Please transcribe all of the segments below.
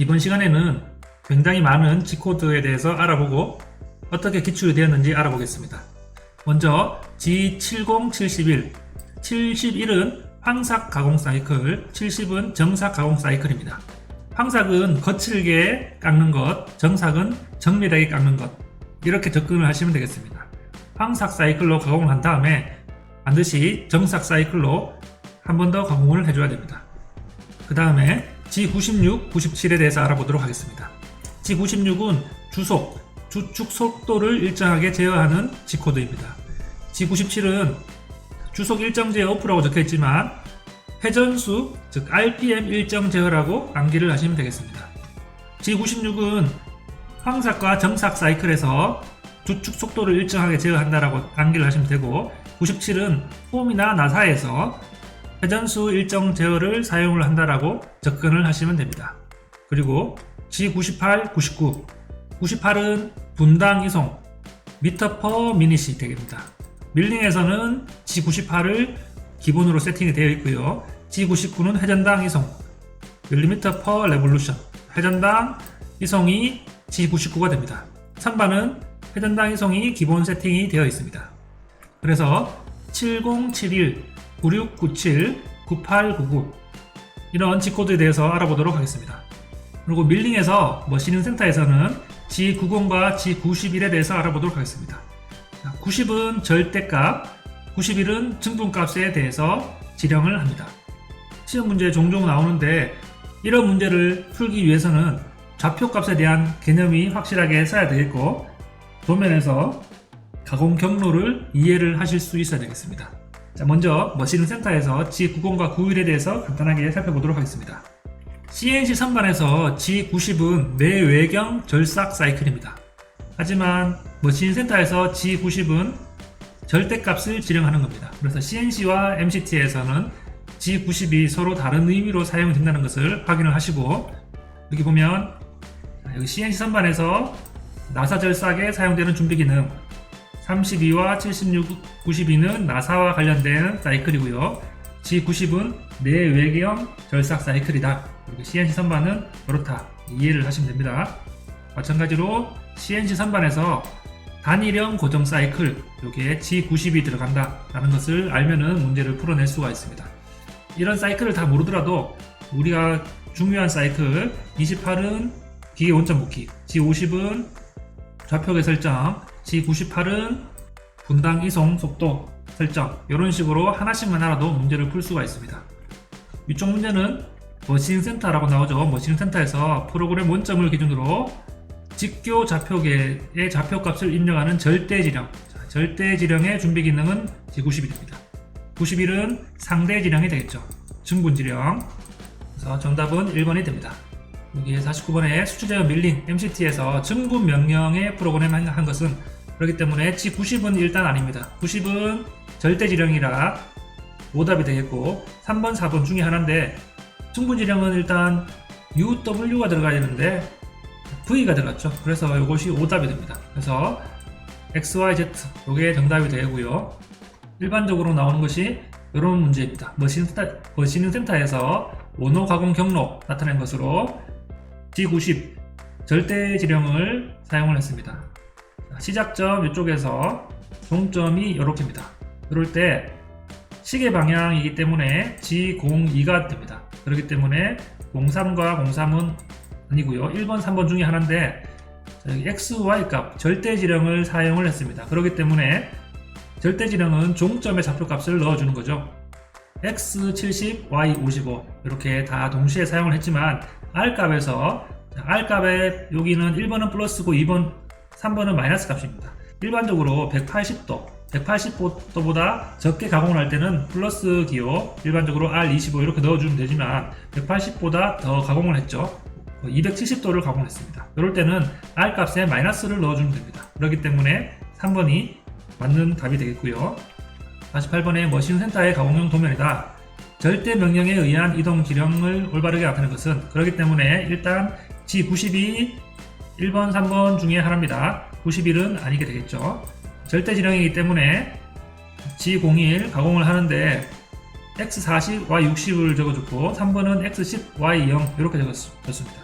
이번 시간에는 굉장히 많은 G코드에 대해서 알아보고 어떻게 기출이 되었는지 알아보겠습니다. 먼저 G7071 71은 황삭 가공 사이클, 70은 정삭 가공 사이클입니다. 황삭은 거칠게 깎는 것, 정삭은 정밀하게 깎는 것 이렇게 접근을 하시면 되겠습니다. 황삭 사이클로 가공을 한 다음에 반드시 정삭 사이클로 한 번 더 가공을 해줘야 됩니다. 그 다음에 G96, 97에 대해서 알아보도록 하겠습니다. G96은 주속, 주축 속도를 일정하게 제어하는 G코드입니다. G97은 주속 일정 제어 오프라고 적혀 있지만 회전수, 즉 RPM 일정 제어라고 암기를 하시면 되겠습니다. G96은 황삭과 정삭 사이클에서 주축 속도를 일정하게 제어한다라고 암기를 하시면 되고 97은 홈이나 나사에서 회전수 일정 제어를 사용을 한다라고 접근을 하시면 됩니다. 그리고 G98, 99 98은 분당 이송 미터 퍼 미닛이 되겠습니다. 밀링에서는 G98을 기본으로 세팅이 되어 있고요. G99는 회전당 이송 밀리미터 퍼 레볼루션 회전당 이송이 G99가 됩니다. 선반은 회전당 이송이 기본 세팅이 되어 있습니다. 그래서 7071, 9697, 9899 이런 G코드에 대해서 알아보도록 하겠습니다. 그리고 밀링에서 머신링 센터에서는 G90과 G91에 대해서 알아보도록 하겠습니다. 90은 절대값, 91은 증분값에 대해서 지령을 합니다. 시험 문제에 종종 나오는데 이런 문제를 풀기 위해서는 좌표값에 대한 개념이 확실하게 써야 되겠고 도면에서 가공 경로를 이해를 하실 수 있어야 되겠습니다. 자, 먼저 머신링 센터에서 G90과 91에 대해서 간단하게 살펴보도록 하겠습니다. CNC 선반에서 G90은 내외경 절삭 사이클입니다. 하지만 머신 센터에서 G90은 절대값을 지령하는 겁니다. 그래서 CNC와 MCT에서는 G90이 서로 다른 의미로 사용된다는 것을 확인을 하시고 여기 보면 여기 CNC 선반에서 나사 절삭에 사용되는 준비 기능 32와 76, 92는 나사와 관련된 사이클이고요. G90은 내외경 절삭 사이클이다. 그리고 CNC 선반은 그렇다. 이해를 하시면 됩니다. 마찬가지로 CNC 선반에서 단일형 고정 사이클 여기에 G90이 들어간다 라는 것을 알면은 문제를 풀어낼 수가 있습니다. 이런 사이클을 다 모르더라도 우리가 중요한 사이클 28은 기계 원점 묶기 G50은 좌표계 설정 G98은 분당 이송 속도 설정 이런 식으로 하나씩만 알아도 문제를 풀 수가 있습니다. 이쪽 문제는 머신 센터라고 나오죠. 머신 센터에서 프로그램 원점을 기준으로 직교 좌표계의 좌표값을 입력하는 절대 지령. 자, 절대 지령의 준비 기능은 G91입니다. 91은 상대 지령이 되겠죠. 증분 지령. 그래서 정답은 1번이 됩니다. 여기 49번에 수출제어 밀링 MCT에서 증분 명령의 프로그램 한, 한 것은 그렇기 때문에 G90은 일단 아닙니다. 90은 절대 지령이라 오답이 되겠고 3번, 4번 중에 하나인데 증분 지령은 일단 UW가 들어가야 되는데 V가 들어갔죠. 그래서 이것이 오답이 됩니다. 그래서 X, Y, Z 이게 정답이 되고요. 일반적으로 나오는 것이 이런 문제입니다. 머신 센터에서 원호 가공 경로 나타낸 것으로 G90 절대 지령을 사용을 했습니다. 시작점 이쪽에서 종점이 이렇게입니다. 이럴 때 시계 방향이기 때문에 G02가 됩니다. 그렇기 때문에 03과 03은 아니고요. 1번, 3번 중에 하나인데 여기 X, Y 값 절대 지령을 사용을 했습니다. 그렇기 때문에 절대 지령은 종점의 좌표값을 넣어주는 거죠. X70, Y55 이렇게 다 동시에 사용을 했지만 R 값에서 R 값에 여기는 1번은 플러스고 2번, 3번은 마이너스 값입니다. 일반적으로 180도, 180도보다 적게 가공을 할 때는 플러스 기호, 일반적으로 R25 이렇게 넣어주면 되지만 180보다 더 가공을 했죠. 270도를 가공했습니다. 이럴 때는 R 값에 마이너스를 넣어주면 됩니다. 그렇기 때문에 3번이 맞는 답이 되겠고요. 48번에 머신 센터의 가공용 도면이다. 절대 명령에 의한 이동 지령을 올바르게 나타낸 것은 그렇기 때문에 일단 G92 1번, 3번 중에 하나입니다. 91은 아니게 되겠죠. 절대 지령이기 때문에 G01 가공을 하는데 X40, Y60을 적어줬고 3번은 X10, Y0 이렇게 적었습니다.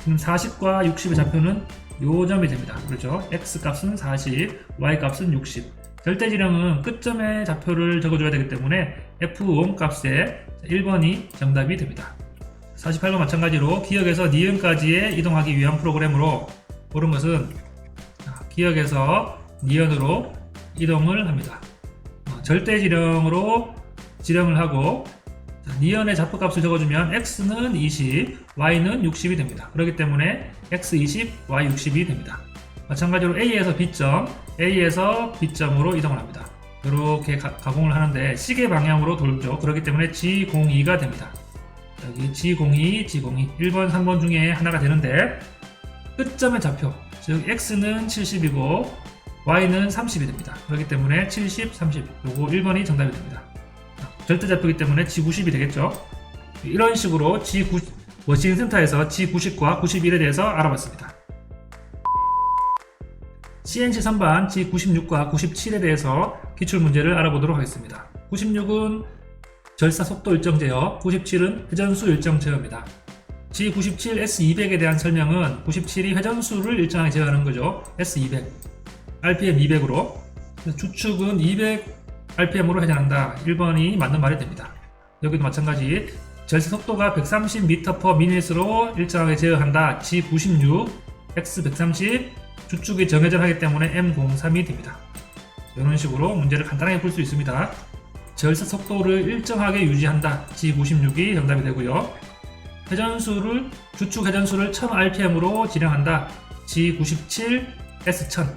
지금 40과 60의 좌표는 요 점이 됩니다. 그렇죠? x 값은 40, y 값은 60. 절대 지름은 끝점의 좌표를 적어줘야 되기 때문에 f5 값에 1번이 정답이 됩니다. 48번 마찬가지로 기억에서 니은까지의 이동하기 위한 프로그램으로 옳은 것은 자, 기억에서 니은으로 이동을 합니다. 어, 절대지름으로 지름을 하고 자, 니은의 좌표값을 적어주면 x는 20, y는 60이 됩니다. 그렇기 때문에 x 20, y 60이 됩니다. 마찬가지로 A에서 B점, A에서 B점으로 이동을 합니다. 이렇게 가, 공을 하는데 시계 방향으로 돌죠. 그렇기 때문에 G02가 됩니다. 여기 G02, G02, 1번, 3번 중에 하나가 되는데 끝점의 좌표, 즉 X는 70이고 Y는 30이 됩니다. 그렇기 때문에 70, 30, 요거 1번이 정답이 됩니다. 절대좌표이기 때문에 G90이 되겠죠. 이런 식으로 G9, 워싱 센터에서 G90과 91에 대해서 알아봤습니다. CNC 선반 G96과 97에 대해서 기출 문제를 알아보도록 하겠습니다. 96은 절사 속도 일정 제어, 97은 회전수 일정 제어입니다. G97 S200에 대한 설명은 97이 회전수를 일정하게 제어하는 거죠. S200, RPM 200으로 주축은 200 RPM으로 회전한다. 1번이 맞는 말이 됩니다. 여기도 마찬가지 절사 속도가 130m/min으로 일정하게 제어한다. G96, X130 주축이 정해져 하기 때문에 M03이 됩니다. 이런 식으로 문제를 간단하게 풀 수 있습니다. 절사 속도를 일정하게 유지한다. G96이 정답이 되고요. 회전수를 주축 회전수를 1000rpm으로 진행한다. G97 S1000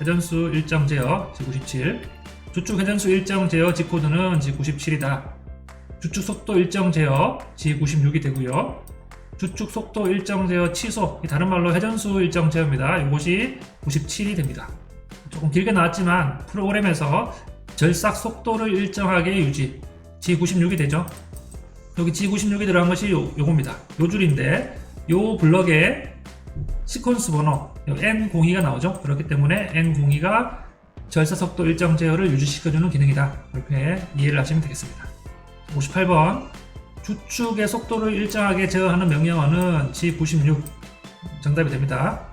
회전수 일정 제어 G97 주축 회전수 일정 제어 G 코드는 G97이다. 주축 속도 일정 제어 G96이 되고요. 주축 속도 일정 제어 취소, 다른 말로 회전수 일정 제어입니다. 이것이 97이 됩니다. 조금 길게 나왔지만 프로그램에서 절삭 속도를 일정하게 유지, G96이 되죠. 여기 G96이 들어간 것이 요, 요겁니다. 요 줄인데 요 블럭에 시퀀스 번호 N02가 나오죠. 그렇기 때문에 N02가 절사 속도 일정 제어를 유지시켜주는 기능이다. 이렇게 이해를 하시면 되겠습니다. 58번 주축의 속도를 일정하게 제어하는 명령어는 G96 정답이 됩니다.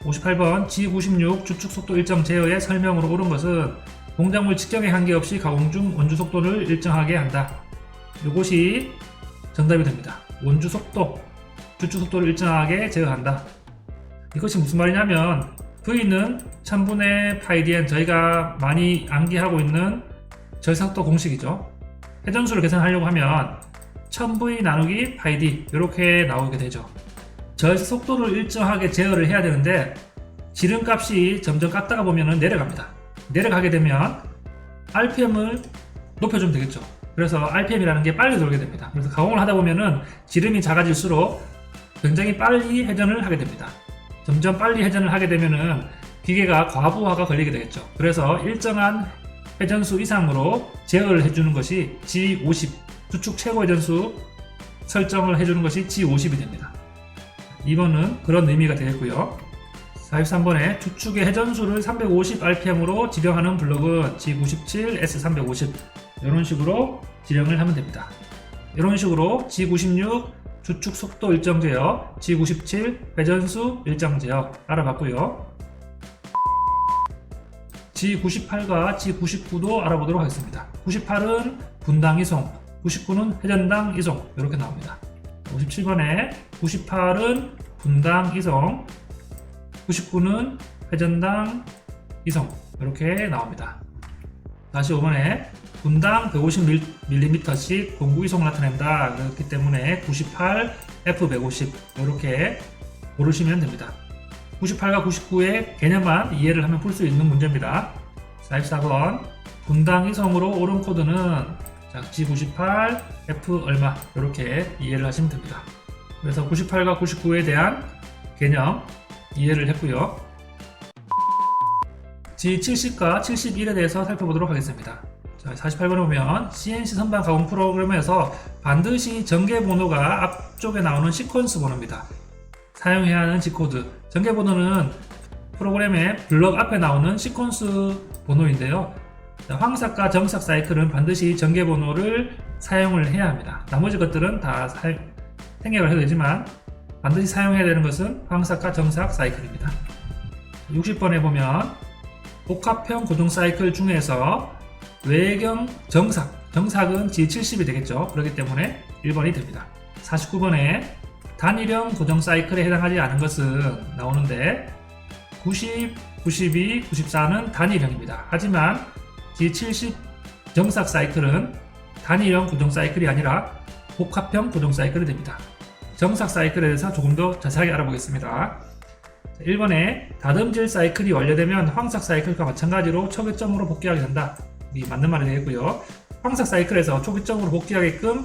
58번 G96 주축 속도 일정 제어의 설명으로 옳은 것은 공작물 직경에 한계없이 가공 중 원주 속도를 일정하게 한다. 이것이 정답이 됩니다. 원주 속도, 주축 속도를 일정하게 제어한다. 이것이 무슨 말이냐면 V는 1000분의 파이디엔 저희가 많이 암기하고 있는 절삭도 공식이죠. 회전수를 계산하려고 하면 1000V 나누기 파이디 이렇게 나오게 되죠. 절삭 속도를 일정하게 제어를 해야 되는데 지름값이 점점 깎다가 보면 내려갑니다. 내려가게 되면 RPM을 높여주면 되겠죠. 그래서 RPM이라는 게 빨리 돌게 됩니다. 그래서 가공을 하다 보면은 지름이 작아질수록 굉장히 빨리 회전을 하게 됩니다. 점점 빨리 회전을 하게 되면은 기계가 과부하가 걸리게 되겠죠. 그래서 일정한 회전수 이상으로 제어를 해주는 것이 G50 주축 최고 회전수 설정을 해주는 것이 G50이 됩니다. 2번은 그런 의미가 되겠고요. 43번에 주축의 회전수를 350rpm으로 지령하는 블록은 G97, S350 이런 식으로 지령을 하면 됩니다. 이런 식으로 G96 주축 속도 일정 제어, G97 회전수 일정 제어 알아봤고요. G98과 G99도 알아보도록 하겠습니다. 98은 분당 이송, 99는 회전당 이송 이렇게 나옵니다. 57번에 98은 분당 이송, 99는 회전당 이송 이렇게 나옵니다. 다시 5번에 분당 150mm씩 공구 이송을 나타낸다. 그렇기 때문에 98, F150 이렇게 고르시면 됩니다. 98과 99의 개념만 이해를 하면 풀 수 있는 문제입니다. 44번 분당 이송으로 옳은 코드는 G98, F 얼마 이렇게 이해를 하시면 됩니다. 그래서 98과 99에 대한 개념 이해를 했고요. G70과 71에 대해서 살펴보도록 하겠습니다. 자, 48번에 보면 CNC 선반 가공 프로그램에서 반드시 전개 번호가 앞쪽에 나오는 시퀀스 번호입니다. 사용해야 하는 G코드. 전개 번호는 프로그램의 블럭 앞에 나오는 시퀀스 번호인데요. 자, 황삭과 정삭 사이클은 반드시 전개 번호를 사용을 해야 합니다. 나머지 것들은 다 사, 생략을 해도 되지만 반드시 사용해야 되는 것은 황삭과 정삭 사이클입니다. 60번에 보면 복합형 고정 사이클 중에서 외경 정삭, 정삭은 G70이 되겠죠. 그렇기 때문에 1번이 됩니다. 49번에 단일형 고정 사이클에 해당하지 않은 것은 나오는데 90, 92, 94는 단일형입니다. 하지만 G70 정삭 사이클은 단일형 고정 사이클이 아니라 복합형 고정 사이클이 됩니다. 정삭 사이클에 대해서 조금 더 자세하게 알아보겠습니다. 1번에 다듬질 사이클이 완료되면 황삭 사이클과 마찬가지로 초기점으로 복귀하게 된다. 이 맞는 말이 되겠고요. 황삭 사이클에서 초기점으로 복귀하게끔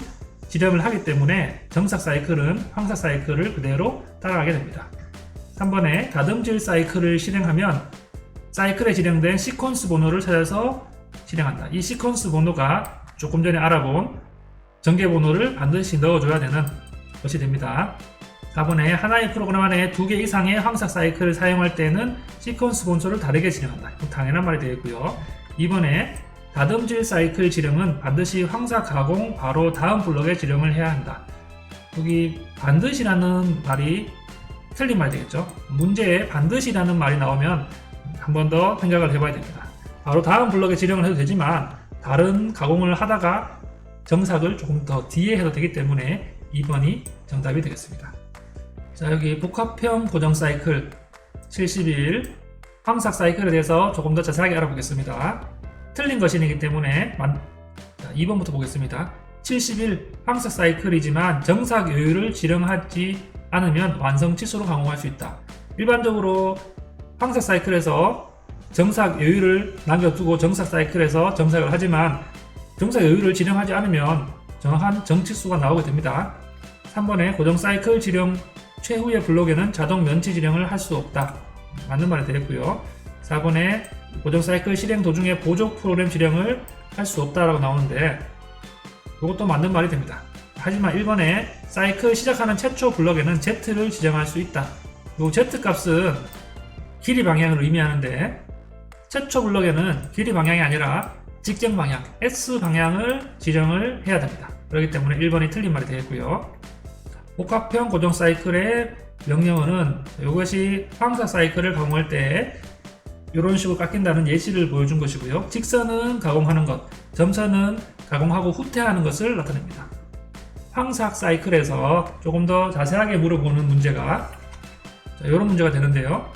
지령을 하기 때문에 정삭 사이클은 황삭 사이클을 그대로 따라가게 됩니다. 3번에 다듬질 사이클을 실행하면 사이클에 지령된 시퀀스 번호를 찾아서 실행한다. 이 시퀀스 번호가 조금 전에 알아본 전개 번호를 반드시 넣어줘야 되는 것이 됩니다. 4번에 하나의 프로그램 안에 두 개 이상의 황삭 사이클을 사용할 때는 시퀀스 번호를 다르게. 이건 당연한 말이 되겠고요. 2번에 다듬질 사이클 지령은 반드시 황삭 가공 바로 다음 블록에 지령을 해야 한다. 여기 반드시라는 말이 틀린 말이 되겠죠. 문제에 반드시라는 말이 나오면 한 번 더 생각을 해봐야 됩니다. 바로 다음 블록에 지령을 해도 되지만 다른 가공을 하다가 정삭을 조금 더 뒤에 해도 되기 때문에 2번이 정답이 되겠습니다. 자 여기 복합형 고정 사이클 71 황삭 사이클에 대해서 조금 더 자세하게 알아보겠습니다. 틀린 것이기 때문에 만... 자, 2번부터 보겠습니다. 71 황삭 사이클이지만 정삭 여유를 지령하지 않으면 완성 치수로 가공할 수 있다. 일반적으로 황삭 사이클에서 정삭 여유를 남겨두고 정삭 사이클에서 정삭을 하지만 정삭 여유를 지령하지 않으면 정확한 정치수가 나오게 됩니다. 3번에 고정 사이클 지령 최후의 블록에는 자동 면치 지령을 할 수 없다. 맞는 말이 되겠고요. 4번에 고정 사이클 실행 도중에 보조 프로그램 지령을 할 수 없다라고 나오는데 이것도 맞는 말이 됩니다. 하지만 1번에 사이클 시작하는 최초 블럭에는 Z를 지정할 수 있다. 이 Z 값은 길이 방향을 의미하는데 최초 블럭에는 길이 방향이 아니라 직경 방향, S 방향을 지정을 해야 됩니다. 그렇기 때문에 1번이 틀린 말이 되겠고요. 복합형 고정 사이클의 명령어는 이것이 황사 사이클을 가공할 때 이런 식으로 깎인다는 예시를 보여준 것이고요. 직선은 가공하는 것, 점선은 가공하고 후퇴하는 것을 나타냅니다. 황삭 사이클에서 조금 더 자세하게 물어보는 문제가 자, 이런 문제가 되는데요.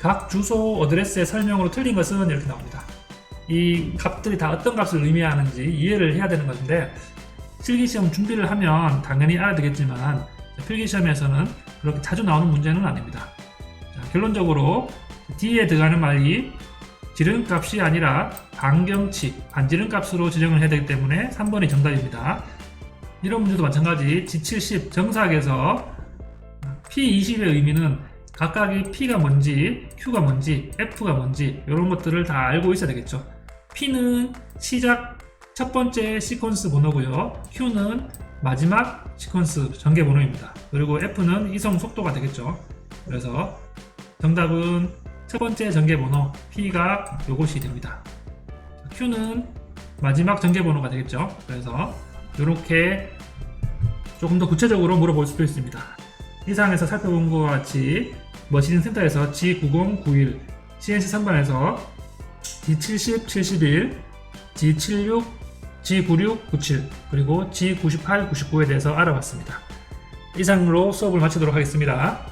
각 주소 어드레스의 설명으로 틀린 것은 이렇게 나옵니다. 이 값들이 다 어떤 값을 의미하는지 이해를 해야 되는 것인데 실기시험 준비를 하면 당연히 알아야 되겠지만 필기시험에서는 그렇게 자주 나오는 문제는 아닙니다. 자, 결론적으로 뒤에 들어가는 말이 지름값이 아니라 반경치, 반지름값으로 지정을 해야 되기 때문에 3번이 정답입니다. 이런 문제도 마찬가지 G70 정사학에서 P20의 의미는 각각의 P가 뭔지, Q가 뭔지, F가 뭔지 이런 것들을 다 알고 있어야 되겠죠. P는 시작 첫 번째 시퀀스 번호고요. Q는 마지막 시퀀스 전개 번호입니다. 그리고 F는 이성 속도가 되겠죠. 그래서 정답은 첫 번째 전개 번호 P가 요것이 됩니다. Q는 마지막 전개 번호가 되겠죠. 그래서 이렇게 조금 더 구체적으로 물어볼 수도 있습니다. 이상에서 살펴본 것과 같이 머신 센터에서 G9091, CNC 3반에서 G70, 71, G76, G96, 97, 그리고 G98, 99에 대해서 알아봤습니다. 이상으로 수업을 마치도록 하겠습니다.